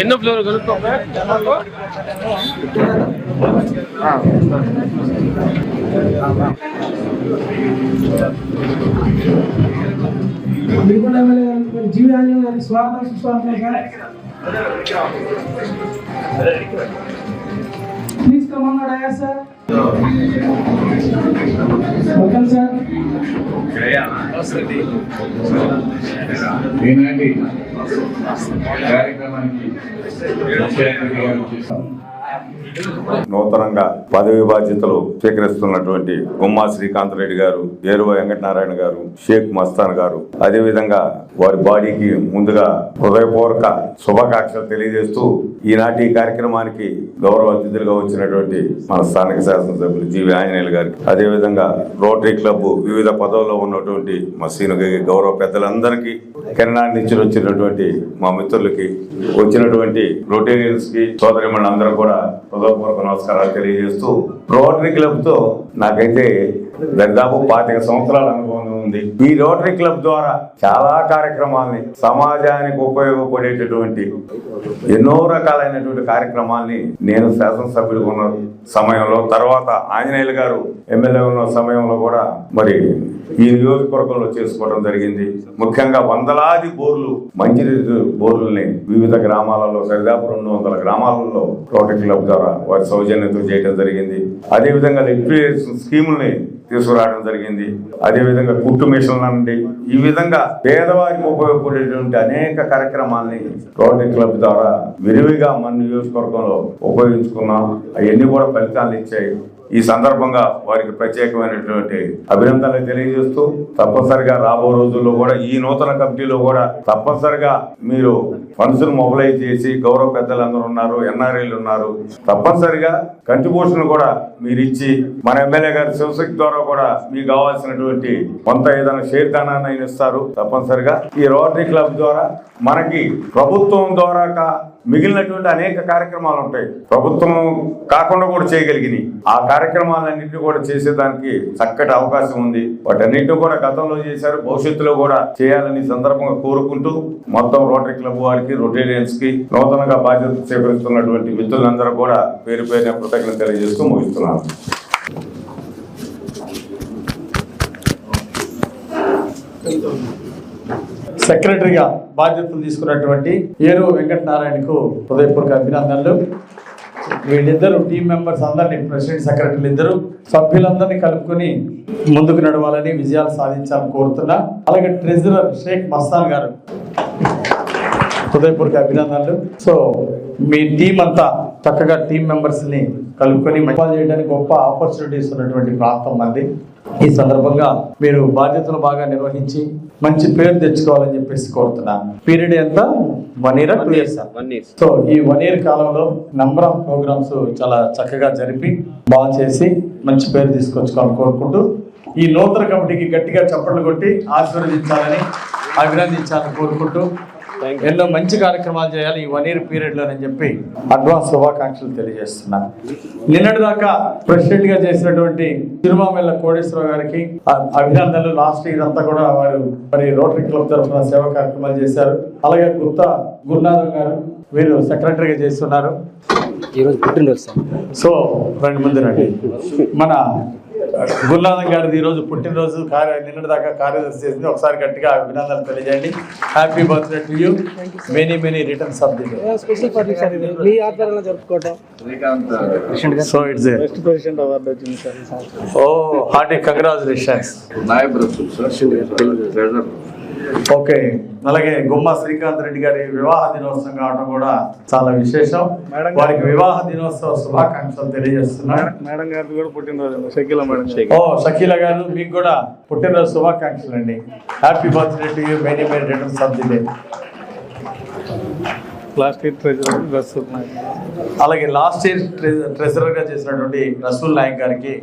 ఎన్నో ఫ్లోర్ కనుక్కో దిగుండ ఎమ్మెల్యే స్వాగతం సుస్వాగతం sir please come sir welcome sir ఈనాటి కార్యక్రమానికి ముఖ్య నూతనంగా పదవి బాధ్యతలు స్వీకరిస్తున్నటువంటి గుమ్మా శ్రీకాంత్ రెడ్డి గారు ఏరువ వెంకటనారాయణ గారు షేక్ మస్తాన్ గారు అదే విధంగా వారి బాడీకి ముందుగా హృదయపూర్వక శుభాకాంక్షలు తెలియజేస్తూ ఈనాటి ఈ కార్యక్రమానికి గౌరవ అతిథులుగా వచ్చినటువంటి మన స్థానిక శాసనసభ్యులు జీవి ఆంజనేయులు గారికి అదేవిధంగా రోటరీ క్లబ్ వివిధ పదవుల్లో ఉన్నటువంటి మా సీను గౌరవ పెద్దలందరికీ కిరణాన్ని నుంచి వచ్చినటువంటి మా మిత్రులకి వచ్చినటువంటి రొటేరియన్స్కి సోదరి అందరూ కూడా హృదయపూర్వక నమస్కారాలు తెలియజేస్తూ రోటరీ క్లబ్తో నాకైతే దాదాపు పాతిక సంవత్సరాల అనుభవం ఉంది. ఈ రోటరీ క్లబ్ ద్వారా చాలా కార్యక్రమాల్ని సమాజానికి ఉపయోగపడేటటువంటి ఎన్నో రకాలైనటువంటి కార్యక్రమాల్ని నేను శాసనసభ్యుడిగా ఉన్న సమయంలో తర్వాత ఆంజనేయులు గారు ఎమ్మెల్యే ఉన్న సమయంలో కూడా మరి ఈ నియోజకవర్గంలో చేసుకోవడం జరిగింది. ముఖ్యంగా వందలాది బోర్లు మంచినీటి బోర్లని వివిధ గ్రామాలలో సరిదాపు రెండు వందల గ్రామాలలో రోటరీ క్లబ్ ద్వారా వారి సౌజన్యంతో చేయడం జరిగింది. అదేవిధంగా లిక్విడేషన్ స్కీముల్ని తీసుకురావడం జరిగింది. అదేవిధంగా కుట్టు మిషన్లు నుండి ఈ విధంగా పేదవారికి ఉపయోగపడేటువంటి అనేక కార్యక్రమాల్ని రోటరీ క్లబ్ ద్వారా విరివిగా మన నియోజకవర్గంలో ఉపయోగించుకున్నాం. అవన్నీ కూడా ఫలితాలు ఇచ్చాయి. ఈ సందర్భంగా వారికి ప్రత్యేకమైనటువంటి అభినందనలు తెలియజేస్తూ తప్పనిసరిగా రాబో రోజుల్లో కూడా ఈ నూతన కమిటీలో కూడా తప్పనిసరిగా మీరు ఫండ్స్ మొబిలైజ్ చేసి గౌరవ పెద్దలు ఉన్నారు ఎన్ఆర్ఐలు ఉన్నారు. తప్పనిసరిగా కంట్రిబ్యూషన్ కూడా మీరు ఇచ్చి మన ఎమ్మెల్యే గారి శివశక్తి ద్వారా కూడా మీకు కావాల్సినటువంటి కొంత ఏదైనా షేర్ దానాన్ని ఆయన ఇస్తారు తప్పనిసరిగా. ఈ రోటరీ క్లబ్ ద్వారా మనకి ప్రభుత్వం ద్వారా మిగిలినటువంటి అనేక కార్యక్రమాలు ఉంటాయి. ప్రభుత్వం కాకుండా కూడా చేయగలిగినాయి ఆ కార్యక్రమాలన్నింటినీ కూడా చేసేదానికి చక్కటి అవకాశం ఉంది. వాటన్నింటి కూడా గతంలో చేశారు. భవిష్యత్తులో కూడా చేయాలని సందర్భంగా కోరుకుంటూ మొత్తం రోటరీ క్లబ్ వారికి రొటేరియన్స్కి నూతనంగా బాధ్యత స్వీకరిస్తున్నటువంటి మిత్రులందరూ కూడా పేరు పేరున కృతజ్ఞత తెలియజేస్తూ ముగిస్తున్నాను. సెక్రటరీగా బాధ్యతలు తీసుకున్నటువంటి ఏరు వెంకటనారాయణకు హృదయపూర్వక అభినందనలు. వీళ్ళిద్దరు టీం మెంబర్స్ అందరినీ ప్రెసిడెంట్ సెక్రటరీలు ఇద్దరు సభ్యులందరినీ కలుపుకొని ముందుకు నడవాలని విజయాలు సాధించాలని కోరుతున్నా. అలాగే ట్రెజరర్ షేక్ మస్తాన్ గారు. హృదయపూర్వక అభినందనలు. సో మీ టీం అంతా చక్కగా టీం మెంబర్స్ని కలుపుకొని మంచి చేయడానికి గొప్ప ఆపర్చునిటీస్ ఉన్నటువంటి ప్రాంతం మంది. ఈ సందర్భంగా మీరు బాధ్యతలు బాగా నిర్వహించి మంచి పేరు తెచ్చుకోవాలని చెప్పేసి కోరుతున్నాను. పీరియడ్ ఎంత? One year two years so ఈ వన్ ఇయర్ కాలంలో నంబర్ ఆఫ్ ప్రోగ్రామ్స్ చాలా చక్కగా జరిపి బాగా చేసి మంచి పేరు తీసుకొచ్చుకోవాలని కోరుకుంటూ ఈ నూతన కమిటీకి గట్టిగా చప్పట్లు కొట్టి ఆశీర్వదించాలని అభినందించాలని కోరుకుంటూ ఎన్నో మంచి కార్యక్రమాలు చేయాలి ఈ వన్ ఇయర్ పీరియడ్ లోనని చెప్పి అడ్వాన్స్ శుభాకాంక్షలు తెలియజేస్తున్నాను నిన్నటి దాకా ప్రెసిడెంట్గా చేసినటువంటి తిరుమామెల్ల కోటేశ్వరరావు గారికి అభినందనలు. లాస్ట్ ఇయర్ అంతా కూడా వారు మరి రోటరీ క్లబ్ తరఫున సేవా కార్యక్రమాలు చేశారు. అలాగే గుత్తా గురునాథం గారు వీరు సెక్రటరీగా చేస్తున్నారు. ఈరోజు పుట్టినరోజు సార్. సో రెండు ముందు రండి. మన గురునాథం గారిది ఈ రోజు పుట్టినరోజు కార్య నిన్నటి దాకా కార్యదర్శి చేసింది. ఒకసారి గట్టిగా అభినందనలు తెలియజేయండి. Happy birthday to you many many returns of the special party sir ఇది. మీ ఆధ్వర్యంలో జరుపుకోవటం. So it's best president award వచ్చింది సార్ ఈ సంవత్సరం ఓ హార్టీ కంగ్రాచులేషన్స్ ఓకే. అలాగే గుమ్మ శ్రీకాంత్ రెడ్డి గారి వివాహ దినోత్సవం కావడం కూడా చాలా విశేషం. గారు- వారికి వివాహ దినోత్సవ శుభాకాంక్షలు తెలియజేస్తున్నాను. మేడం గారిది కూడా పుట్టినరోజు షకీల మేడం గారు. ఓ షకీల గారు మీకు కూడా పుట్టినరోజు శుభాకాంక్షలు అండి. Happy birthday to you many many returns of the day last year treasurer Rasool Naik అలాగే లాస్ట్ ఇయర్ ట్రెజరర్గా చేసినటువంటి రసూల్ నాయక్ గారికి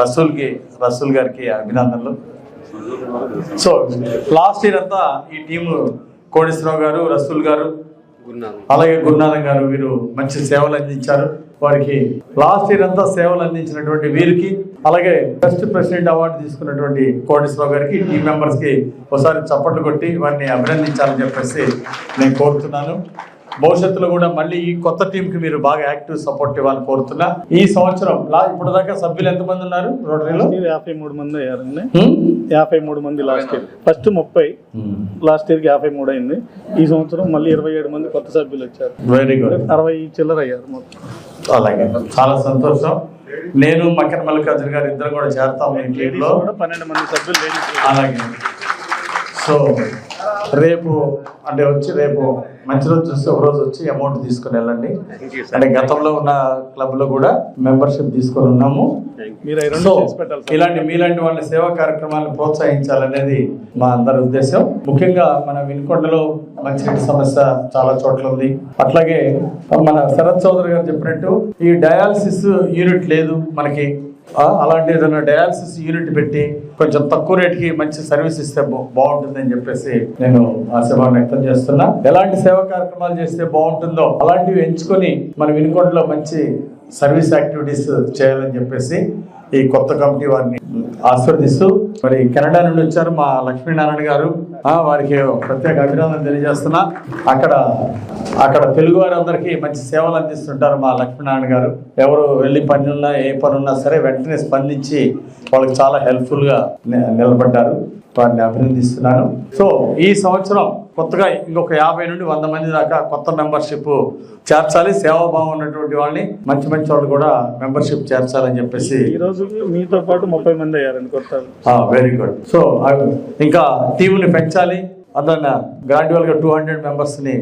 రసూల్కి రసూల్ గారికి అభినందనలు. సో లాస్ట్ ఇయర్ అంతా ఈ టీము కోటేశ్వరరావు గారు రసూల్ గారు అలాగే గురునాథం గారు వీరు మంచి సేవలు అందించారు. వారికి లాస్ట్ ఇయర్ అంతా సేవలు అందించినటువంటి వీరికి అలాగే బెస్ట్ ప్రెసిడెంట్ అవార్డు తీసుకున్నటువంటి కోటేశ్వరరావు గారికి టీం మెంబర్స్కి ఒకసారి చప్పట్లు కొట్టి వారిని అభినందించాలని చెప్పేసి నేను కోరుతున్నాను. భవిష్యత్తులో కూడా మళ్ళీ ఈ కొత్త టీం కి మీరు బాగా యాక్టివ్ సపోర్ట్ ఇవ్వాలని కోరుతున్నా. ఈ సంవత్సరం లా ఇప్పుడు దాకా సభ్యులు ఎంతమంది ఉన్నారు రోటరీలో? యాభై మూడు మంది అయ్యారండి? యాభై మూడు మంది లాస్ట్ ఇయర్. ఫస్ట్ ముప్పై. లాస్ట్ ఇయర్కి యాభై మూడు అయింది. ఈ సంవత్సరం మళ్ళీ ఇరవై ఏడు మంది కొత్త సభ్యులు వచ్చారు. వెరీ గుడ్ అరవై చిల్లర అయ్యారు మొత్తం. అలాగే. చాలా సంతోషం. నేను మక్కన మల్లికార్జున గారు ఇద్దరు కూడా చేరతాం ఈ టీంలో. కూడా పన్నెండు మంది సభ్యులు అలాగే. సో రేపు అంటే వచ్చి రేపు మంచి రోజు చూసి ఒక రోజు వచ్చి అమౌంట్ తీసుకుని వెళ్ళండి. అంటే గతంలో ఉన్న క్లబ్లో కూడా మెంబర్షిప్ తీసుకొని ఉన్నాము. ఇలాంటి మీలాంటి వాళ్ళ సేవా కార్యక్రమాలను ప్రోత్సహించాలనేది మా అందరి ఉద్దేశం. ముఖ్యంగా మన వినుకొండలో మంచినీటి సమస్య చాలా చోట్ల ఉంది. అట్లాగే మన శరత్ చౌదరి గారు చెప్పినట్టు ఈ డయాలసిస్ యూనిట్ లేదు మనకి. అలాంటి ఏదైనా డయాలసిస్ యూనిట్ పెట్టి కొంచెం తక్కువ రేటుకి మంచి సర్వీస్ ఇస్తే బా- బాగుంటుందని చెప్పేసి నేను ఆశాభావం వ్యక్తం చేస్తున్నా. ఎలాంటి సేవా కార్యక్రమాలు చేస్తే బాగుంటుందో అలాంటివి ఎంచుకొని మన వినుకొండలో మంచి సర్వీస్ యాక్టివిటీస్ చేయాలని చెప్పేసి ఈ కొత్త కమిటీ వారిని ఆస్వాదిస్తూ మరి కెనడా నుండి వచ్చారు మా లక్ష్మీనారాయణ గారు. వారికి ప్రత్యేక అభినందన తెలియజేస్తున్నా. అక్కడ అక్కడ తెలుగు వారందరికీ మంచి సేవలు అందిస్తుంటారు మా లక్ష్మీనారాయణ గారు. ఎవరు వెళ్ళి పని ఉన్నా ఏ పనున్నా సరే వెంటనే స్పందించి వాళ్ళకి చాలా హెల్ప్ఫుల్గా ని- నిలబడ్డారు. వారిని అభినందిస్తున్నాను. సో ఈ సంవత్సరం కొత్తగా ఇంకొక యాభై నుండి వంద మంది దాకా కొత్త మెంబర్షిప్ చేర్చాలి. సేవాభావం ఉన్నటువంటి వాళ్ళని మంచి మంచి వాళ్ళు కూడా మెంబర్షిప్ చేర్చాలని చెప్పేసి ఈ రోజు మీతో పాటు ముప్పై మంది అయ్యారండి కొత్త వెరీ గుడ్ సో ఇంకా టీంని పెంచాలి. అందువల్ల గ్రాడ్యువల్గా టూ హండ్రెడ్ మెంబర్స్ని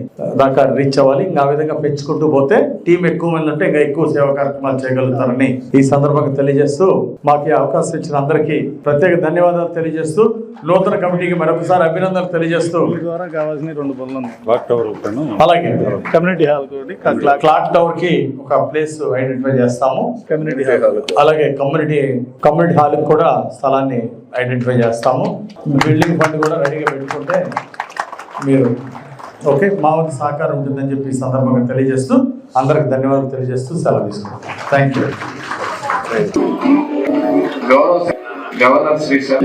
దాకా రీచ్ అవ్వాలి. ఇంకా ఆ విధంగా పెంచుకుంటూ పోతే టీం ఎక్కువ మంది ఉంటే ఇంకా ఎక్కువ సేవా కార్యక్రమాలు చేయగలుగుతారని ఈ సందర్భంగా తెలియజేస్తూ మాకు ఈ అవకాశం ఇచ్చిన అందరికీ ప్రత్యేక ధన్యవాదాలు తెలియజేస్తూ నూతన కమిటీకి మరొకసారి అభినందనలు తెలియజేస్తూ. మీ ద్వారా కావాల్సిన రెండు పనులు ఉన్నాయి. అలాగే. కమ్యూనిటీ హాల్ క్లాక్ క్లాక్ టవర్కి ఒక ప్లేస్ ఐడెంటిఫై చేస్తాము. Community hall. అలాగే కమ్యూనిటీ కమ్యూనిటీ హాల్ కూడా స్థలాన్ని ఐడెంటిఫై చేస్తాము. బిల్డింగ్ ఫండ్ కూడా రెడీగా పెట్టుకుంటే మీరు ఓకే మా వంతు సహకారం ఉంటుందని చెప్పి ఈ సందర్భంగా తెలియజేస్తూ అందరికి ధన్యవాదాలు తెలియజేస్తూ సెలవు తీసుకుంటాం. Thank you governor Shri sir.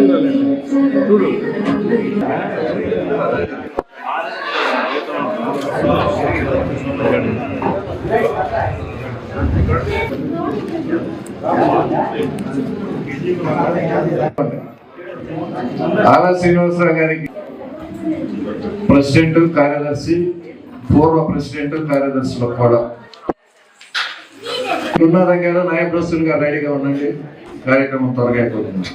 Srinivasarao గారికి ప్రెసిడెంట్ కార్యదర్శి పూర్వ ప్రెసిడెంట్ కార్యదర్శులు కూడా. ఉన్న దగ్గర నాయకులు గారు రెడీగా ఉండండి. కార్యక్రమం త్వరగా అయిపోతుంది.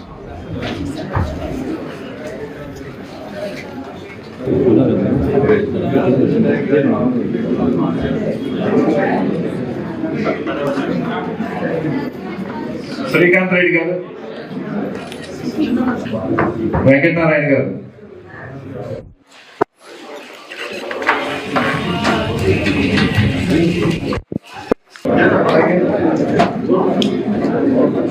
శ్రీకాంత్ రెడ్డి గారు. వెంకటనారాయణ గారు.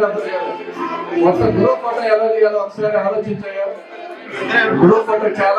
మొత్తం గ్రూప్ అంటే ఎలా చేయాలో ఒకసారి ఆలోచించాయా? గ్రూప్ అంటే చాలా